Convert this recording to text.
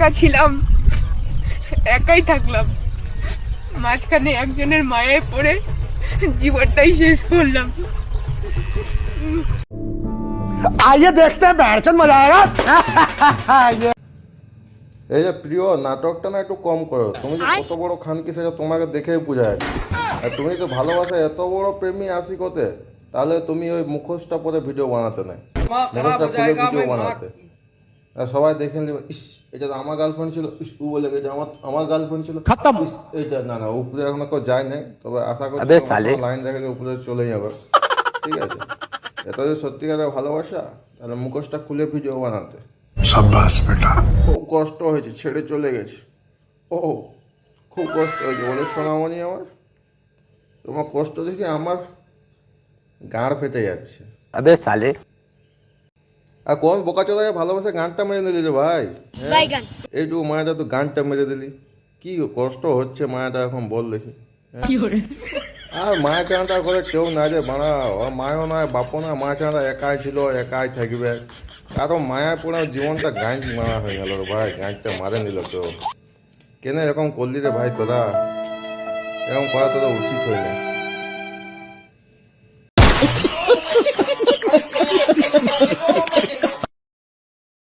একা ছিলাম। একাই থাকলাম। মাঝখানে একজনের মায়ায় পড়ে জীবনটাই শেষ করলাম। আইয়ে দেখতে বেড়ছেন মজা এই যে প্রিয় নাটকটা না একটু কম করো। তুমি যে কত বড় খানকি সেটা তোমাকে দেখেই বোঝা আর তুমি তো ভালোবাসা এত বড় প্রেমী আসি কোতে তাহলে তুমি ওই মুখোশটা পরে ভিডিও বানাতে না মুখোশটা পরে ভিডিও বানাতে। আর সবাই দেখে নেবে ইস এটা তো আমার গার্লফ্রেন্ড ছিল ও বলে আমার আমার গার্লফ্রেন্ড ছিল। খতম। এটা না না উপরে এখন কেউ যায় তবে আশা করি লাইন উপরে চলে যাবে। ঠিক আছে? এটা সত্যিকারের ভালোবাসা তাহলে মুখোশটা খুলে ভিডিও বানাতে। সাব্বাস বেটা। খুব কষ্ট হয়েছে ছেড়ে চলে গেছে। ও খুব কষ্ট হয়েছে বলে সোনামণি আমার তোমার কষ্ট দেখে আমার গাঁড় ফেটে যাচ্ছে। আবে সালে আর কোন বোকাচোদায় ভালোবাসে গানটা মেরে দিলি রে ভাই? হ্যাঁ? এইটুকু মায়াটা তো গানটা মেরে দিলি। কি কষ্ট হচ্ছে মায়াটা এখন বল দেখি। হ্যাঁ? আর মায়া চাঁদা করে কেউ না যে বানা ও মায়ও নয় বাপও না মায়া চাঁদা একাই ছিল একাই থাকবে। কারও মায়া পুরো জীবনটা গান মারা হয়ে গেল রে ভাই গানটা মারে নিল তো কেন এরকম করলি রে ভাই তোরা? এরকম করা তোরা উচিত হয় না